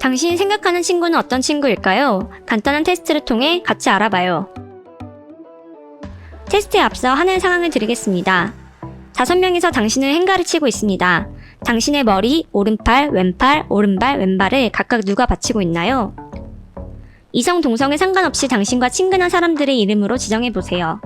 당신이 생각하는 친구는 어떤 친구일까요? 간단한 테스트를 통해 같이 알아봐요. 테스트에 앞서 하나의 상황을 드리겠습니다. 다섯 명이서 당신을 행가를 치고 있습니다. 당신의 머리, 오른팔, 왼팔, 오른발, 왼발을 각각 누가 받치고 있나요? 이성, 동성에 상관없이 당신과 친근한 사람들의 이름으로 지정해 보세요.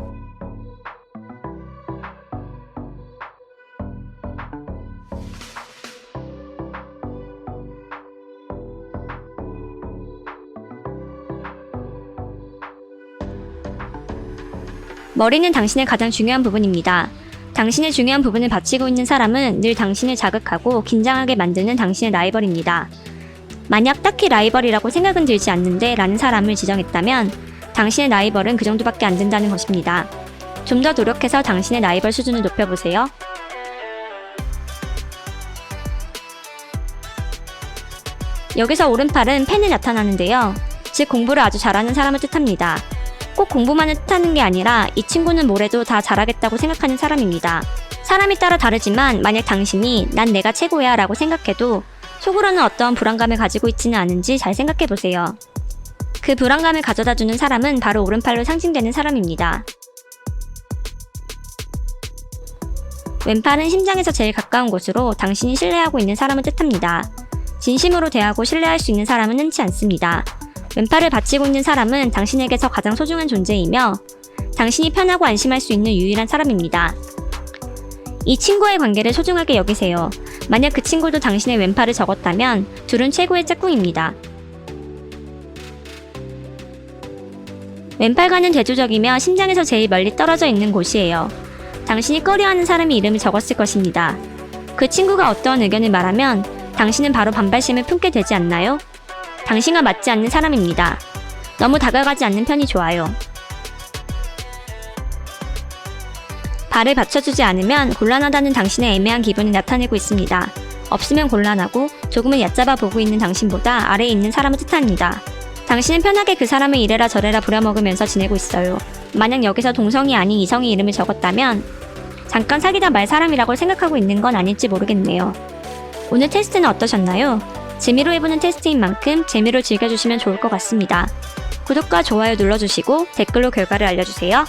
머리는 당신의 가장 중요한 부분입니다. 당신의 중요한 부분을 바치고 있는 사람은 늘 당신을 자극하고 긴장하게 만드는 당신의 라이벌입니다. 만약 딱히 라이벌이라고 생각은 들지 않는데 라는 사람을 지정했다면 당신의 라이벌은 그 정도밖에 안 된다는 것입니다. 좀 더 노력해서 당신의 라이벌 수준을 높여보세요. 여기서 오른팔은 펜을 나타나는데요. 즉 공부를 아주 잘하는 사람을 뜻합니다. 꼭 공부만을 뜻하는 게 아니라 이 친구는 뭐래도 다 잘하겠다고 생각하는 사람입니다. 사람에 따라 다르지만 만약 당신이 난 내가 최고야 라고 생각해도 속으로는 어떤 불안감을 가지고 있지는 않은지 잘 생각해 보세요. 그 불안감을 가져다 주는 사람은 바로 오른팔로 상징되는 사람입니다. 왼팔은 심장에서 제일 가까운 곳으로 당신이 신뢰하고 있는 사람을 뜻합니다. 진심으로 대하고 신뢰할 수 있는 사람은 흔치 않습니다. 왼팔을 바치고 있는 사람은 당신에게서 가장 소중한 존재이며 당신이 편하고 안심할 수 있는 유일한 사람입니다. 이 친구의 관계를 소중하게 여기세요. 만약 그 친구도 당신의 왼팔을 적었다면 둘은 최고의 짝꿍입니다. 왼팔과는 대조적이며 심장에서 제일 멀리 떨어져 있는 곳이에요. 당신이 꺼려하는 사람의 이름을 적었을 것입니다. 그 친구가 어떠한 의견을 말하면 당신은 바로 반발심을 품게 되지 않나요? 당신과 맞지 않는 사람입니다. 너무 다가가지 않는 편이 좋아요. 발을 받쳐주지 않으면 곤란하다는 당신의 애매한 기분을 나타내고 있습니다. 없으면 곤란하고 조금은 얕잡아 보고 있는 당신보다 아래에 있는 사람을 뜻합니다. 당신은 편하게 그 사람을 이래라 저래라 부려먹으면서 지내고 있어요. 만약 여기서 동성이 아닌 이성의 이름을 적었다면 잠깐 사귀다 말 사람이라고 생각하고 있는 건 아닐지 모르겠네요. 오늘 테스트는 어떠셨나요? 재미로 해보는 테스트인 만큼 재미로 즐겨주시면 좋을 것 같습니다. 구독과 좋아요 눌러주시고 댓글로 결과를 알려주세요.